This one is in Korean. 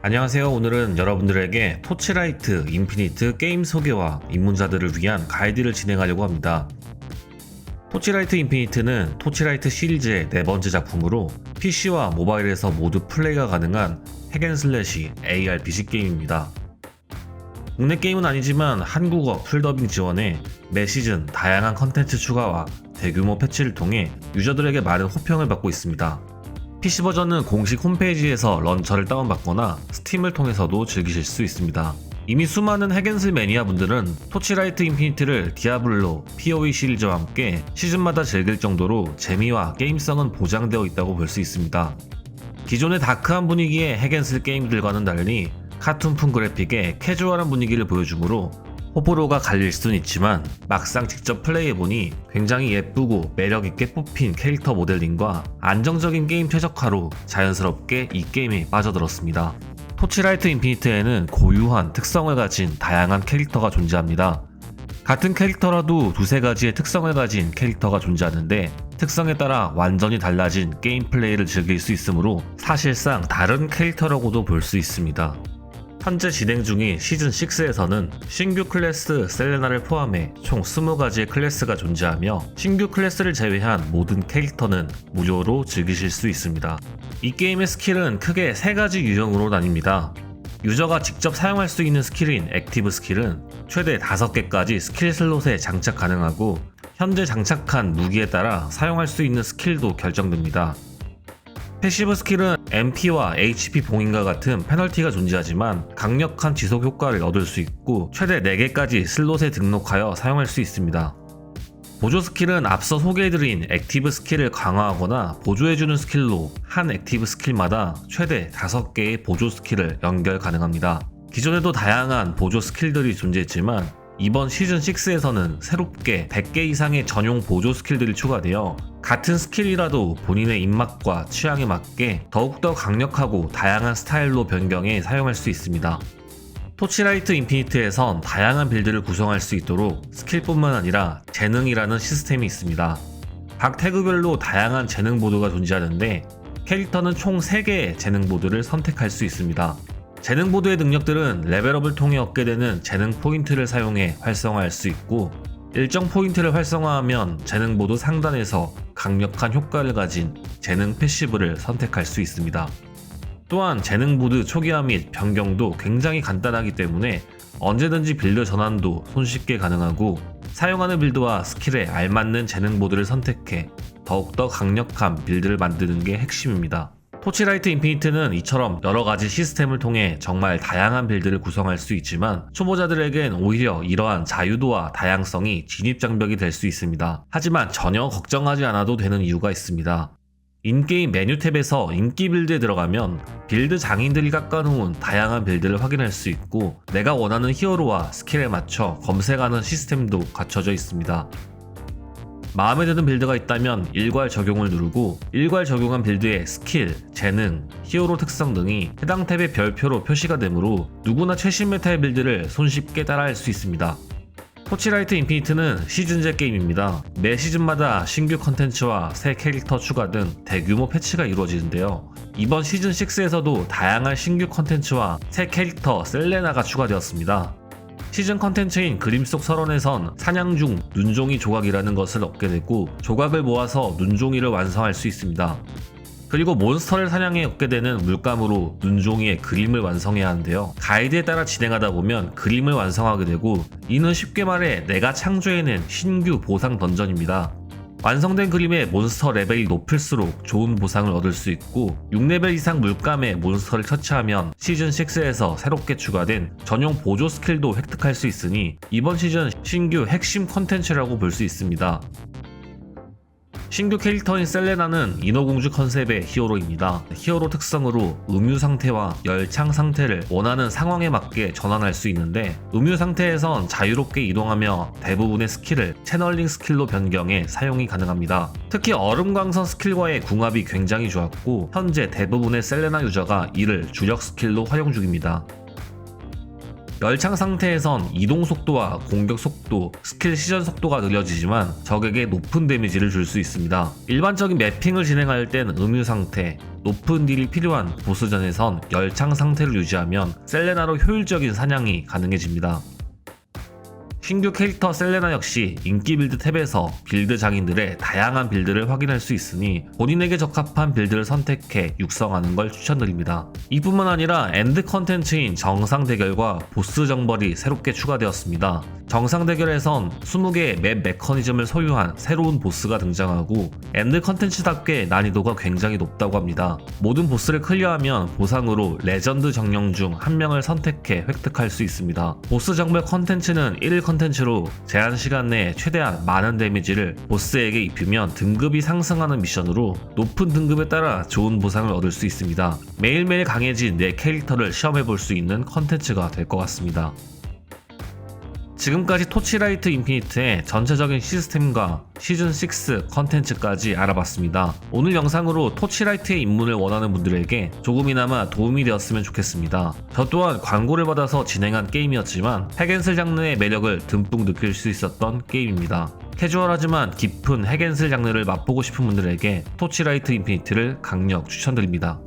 안녕하세요. 오늘은 여러분들에게 토치라이트 인피니트 게임 소개와 입문자들을 위한 가이드를 진행하려고 합니다. 토치라이트 인피니트는 토치라이트 시리즈의 네 번째 작품으로 PC와 모바일에서 모두 플레이가 가능한 핵앤슬래시 ARPG 게임입니다. 국내 게임은 아니지만 한국어 풀더빙 지원에 매 시즌 다양한 컨텐츠 추가와 대규모 패치를 통해 유저들에게 많은 호평을 받고 있습니다. PC 버전은 공식 홈페이지에서 런처를 다운받거나 스팀을 통해서도 즐기실 수 있습니다. 이미 수많은 핵앤슬 매니아 분들은 토치라이트 인피니트를 디아블로, PoE 시리즈와 함께 시즌마다 즐길 정도로 재미와 게임성은 보장되어 있다고 볼 수 있습니다. 기존의 다크한 분위기의 핵앤슬 게임들과는 달리 카툰풍 그래픽에 캐주얼한 분위기를 보여주므로 호불호가 갈릴 수는 있지만 막상 직접 플레이해보니 굉장히 예쁘고 매력있게 뽑힌 캐릭터 모델링과 안정적인 게임 최적화로 자연스럽게 이 게임에 빠져들었습니다. 토치라이트 인피니트에는 고유한 특성을 가진 다양한 캐릭터가 존재합니다. 같은 캐릭터라도 두세 가지의 특성을 가진 캐릭터가 존재하는데 특성에 따라 완전히 달라진 게임 플레이를 즐길 수 있으므로 사실상 다른 캐릭터라고도 볼 수 있습니다. 현재 진행 중인 시즌 6에서는 신규 클래스 셀레나를 포함해 총 20가지의 클래스가 존재하며 신규 클래스를 제외한 모든 캐릭터는 무료로 즐기실 수 있습니다. 이 게임의 스킬은 크게 3가지 유형으로 나뉩니다. 유저가 직접 사용할 수 있는 스킬인 액티브 스킬은 최대 5개까지 스킬 슬롯에 장착 가능하고 현재 장착한 무기에 따라 사용할 수 있는 스킬도 결정됩니다. 패시브 스킬은 MP와 HP 봉인과 같은 페널티가 존재하지만 강력한 지속 효과를 얻을 수 있고 최대 4개까지 슬롯에 등록하여 사용할 수 있습니다. 보조 스킬은 앞서 소개해드린 액티브 스킬을 강화하거나 보조해주는 스킬로 한 액티브 스킬마다 최대 5개의 보조 스킬을 연결 가능합니다. 기존에도 다양한 보조 스킬들이 존재했지만 이번 시즌 6에서는 새롭게 100개 이상의 전용 보조 스킬들이 추가되어 같은 스킬이라도 본인의 입맛과 취향에 맞게 더욱더 강력하고 다양한 스타일로 변경해 사용할 수 있습니다. 토치라이트 인피니트에선 다양한 빌드를 구성할 수 있도록 스킬뿐만 아니라 재능이라는 시스템이 있습니다. 각 태그별로 다양한 재능 보드가 존재하는데 캐릭터는 총 3개의 재능 보드를 선택할 수 있습니다. 재능 보드의 능력들은 레벨업을 통해 얻게 되는 재능 포인트를 사용해 활성화할 수 있고 일정 포인트를 활성화하면 재능 보드 상단에서 강력한 효과를 가진 재능 패시브를 선택할 수 있습니다. 또한 재능 보드 초기화 및 변경도 굉장히 간단하기 때문에 언제든지 빌드 전환도 손쉽게 가능하고 사용하는 빌드와 스킬에 알맞는 재능 보드를 선택해 더욱더 강력한 빌드를 만드는 게 핵심입니다. 토치라이트 인피니트는 이처럼 여러 가지 시스템을 통해 정말 다양한 빌드를 구성할 수 있지만 초보자들에겐 오히려 이러한 자유도와 다양성이 진입장벽이 될 수 있습니다. 하지만 전혀 걱정하지 않아도 되는 이유가 있습니다. 인게임 메뉴 탭에서 인기 빌드에 들어가면 빌드 장인들이 깎아놓은 다양한 빌드를 확인할 수 있고 내가 원하는 히어로와 스킬에 맞춰 검색하는 시스템도 갖춰져 있습니다. 마음에 드는 빌드가 있다면 일괄 적용을 누르고 일괄 적용한 빌드의 스킬, 재능, 히어로 특성 등이 해당 탭의 별표로 표시가 되므로 누구나 최신 메타의 빌드를 손쉽게 따라할 수 있습니다. 토치라이트 인피니트는 시즌제 게임입니다. 매 시즌마다 신규 컨텐츠와 새 캐릭터 추가 등 대규모 패치가 이루어지는데요. 이번 시즌 6에서도 다양한 신규 컨텐츠와 새 캐릭터 셀레나가 추가되었습니다. 시즌 컨텐츠인 그림 속 설원에선 사냥 중 눈종이 조각이라는 것을 얻게 되고 조각을 모아서 눈종이를 완성할 수 있습니다. 그리고 몬스터를 사냥해 얻게 되는 물감으로 눈종이의 그림을 완성해야 하는데요. 가이드에 따라 진행하다 보면 그림을 완성하게 되고 이는 쉽게 말해 내가 창조해낸 신규 보상 던전입니다. 완성된 그림의 몬스터 레벨이 높을수록 좋은 보상을 얻을 수 있고 6레벨 이상 물감의 몬스터를 처치하면 시즌 6에서 새롭게 추가된 전용 보조 스킬도 획득할 수 있으니 이번 시즌 신규 핵심 컨텐츠라고 볼 수 있습니다. 신규 캐릭터인 셀레나는 인어공주 컨셉의 히어로입니다. 히어로 특성으로 음유 상태와 열창 상태를 원하는 상황에 맞게 전환할 수 있는데 음유 상태에선 자유롭게 이동하며 대부분의 스킬을 채널링 스킬로 변경해 사용이 가능합니다. 특히 얼음광선 스킬과의 궁합이 굉장히 좋았고 현재 대부분의 셀레나 유저가 이를 주력 스킬로 활용 중입니다. 열창 상태에선 이동 속도와 공격 속도, 스킬 시전 속도가 느려지지만 적에게 높은 데미지를 줄 수 있습니다. 일반적인 매핑을 진행할 땐 음유 상태, 높은 딜이 필요한 보스전에선 열창 상태를 유지하면 셀레나로 효율적인 사냥이 가능해집니다. 신규 캐릭터 셀레나 역시 인기 빌드 탭에서 빌드 장인들의 다양한 빌드를 확인할 수 있으니 본인에게 적합한 빌드를 선택해 육성하는 걸 추천드립니다. 이뿐만 아니라 엔드 컨텐츠인 정상 대결과 보스 정벌이 새롭게 추가되었습니다. 정상 대결에선 20개의 맵 메커니즘을 소유한 새로운 보스가 등장하고 엔드 컨텐츠답게 난이도가 굉장히 높다고 합니다. 모든 보스를 클리어하면 보상으로 레전드 정령 중 한 명을 선택해 획득할 수 있습니다. 보스 정벌 컨텐츠는 1일 컨텐츠로 제한 시간 내에 최대한 많은 데미지를 보스에게 입히면 등급이 상승하는 미션으로 높은 등급에 따라 좋은 보상을 얻을 수 있습니다. 매일매일 강해진 내 캐릭터를 시험해 볼 수 있는 컨텐츠가 될 것 같습니다. 지금까지 토치라이트 인피니트의 전체적인 시스템과 시즌6 컨텐츠까지 알아봤습니다. 오늘 영상으로 토치라이트의 입문을 원하는 분들에게 조금이나마 도움이 되었으면 좋겠습니다. 저 또한 광고를 받아서 진행한 게임이었지만 핵앤슬 장르의 매력을 듬뿍 느낄 수 있었던 게임입니다. 캐주얼하지만 깊은 핵앤슬 장르를 맛보고 싶은 분들에게 토치라이트 인피니트를 강력 추천드립니다.